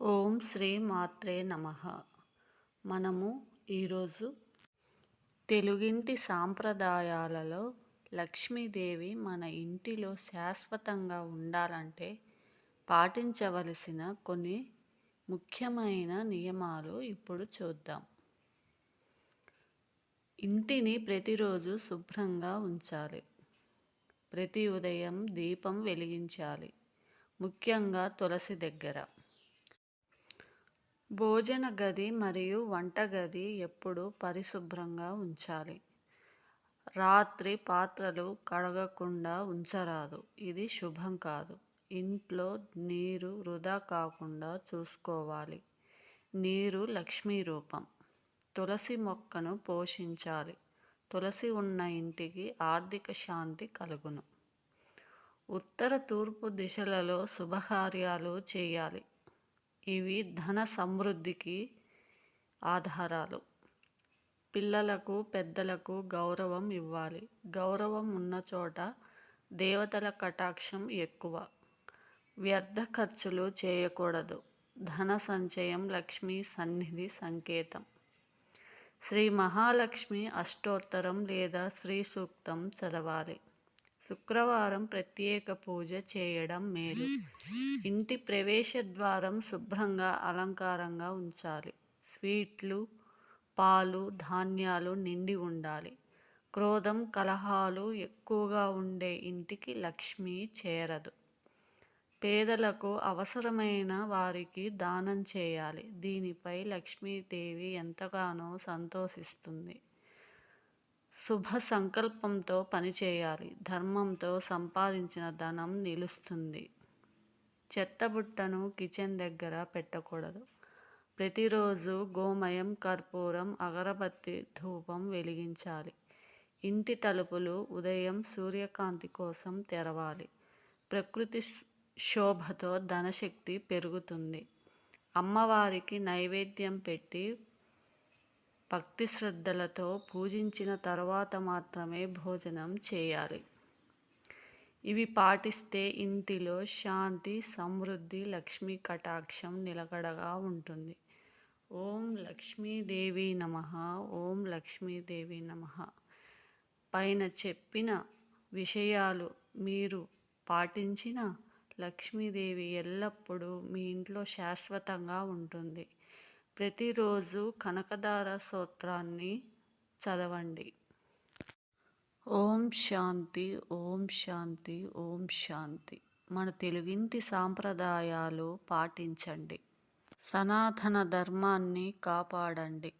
ఓం శ్రీ మాత్రే నమ. మనము ఈరోజు తెలుగింటి సాంప్రదాయాలలో లక్ష్మీదేవి మన ఇంటిలో శాశ్వతంగా ఉండాలంటే పాటించవలసిన కొన్ని ముఖ్యమైన నియమాలు ఇప్పుడు చూద్దాం. ఇంటిని ప్రతిరోజు శుభ్రంగా ఉంచాలి. ప్రతి ఉదయం దీపం వెలిగించాలి. ముఖ్యంగా తులసి దగ్గర. భోజన గది మరియు వంటగది ఎప్పుడూ పరిశుభ్రంగా ఉంచాలి. రాత్రి పాత్రలు కడగకుండా ఉంచరాదు. ఇది శుభం కాదు. ఇంట్లో నీరు వృధా కాకుండా చూసుకోవాలి. నీరు లక్ష్మీ రూపం. తులసి మొక్కను పోషించాలి. తులసి ఉన్న ఇంటికి ఆర్థిక శాంతి కలుగును. ఉత్తర తూర్పు దిశలలో శుభకార్యాలు చేయాలి. ఇవి ధన సమృద్ధికి ఆధారాలు. పిల్లలకు పెద్దలకు గౌరవం ఇవ్వాలి. గౌరవం ఉన్న చోట దేవతల కటాక్షం ఎక్కువ. వ్యర్థ ఖర్చులు చేయకూడదు. ధన సంచయం లక్ష్మీ సన్నిధి సంకేతం. శ్రీ మహాలక్ష్మి అష్టోత్తరం లేదా శ్రీ సూక్తం చదవాలి. శుక్రవారం ప్రత్యేక పూజ చేయడం మేలు. ఇంటి ప్రవేశ ద్వారం శుభ్రంగా అలంకారంగా ఉంచాలి. స్వీట్లు పాలు ధాన్యాలు నిండి ఉండాలి. క్రోధం కలహాలు ఎక్కువగా ఉండే ఇంటికి లక్ష్మి చేరదు. పేదలకు అవసరమైన వారికి దానం చేయాలి. దీనిపై లక్ష్మీదేవి ఎంతగానో సంతోషిస్తుంది. శుభ సంకల్పంతో పనిచేయాలి. ధర్మంతో సంపాదించిన ధనం నిలుస్తుంది. చెత్తబుట్టను కిచెన్ దగ్గర పెట్టకూడదు. ప్రతిరోజు గోమయం కర్పూరం అగరబత్తి ధూపం వెలిగించాలి. ఇంటి తలుపులు ఉదయం సూర్యకాంతి కోసం తెరవాలి. ప్రకృతి శోభతో ధనశక్తి పెరుగుతుంది. అమ్మవారికి నైవేద్యం పెట్టి భక్తి శ్రద్ధలతో పూజించిన తర్వాత మాత్రమే భోజనం చేయాలి. ఇవి పాటిస్తే ఇంటిలో శాంతి సమృద్ధి లక్ష్మీ కటాక్షం నిలకడగా ఉంటుంది. ఓం లక్ష్మీదేవి నమ ఓం లక్ష్మీదేవి నమ. పైన చెప్పిన విషయాలు మీరు పాటించిన లక్ష్మీదేవి ఎల్లప్పుడూ మీ ఇంట్లో శాశ్వతంగా ఉంటుంది. ప్రతిరోజు కనకదార స్తోత్రాన్ని చదవండి. ఓం శాంతి ఓం శాంతి ఓం శాంతి. మన తెలుగింటి సాంప్రదాయాలు పాటించండి. సనాతన ధర్మాన్ని కాపాడండి.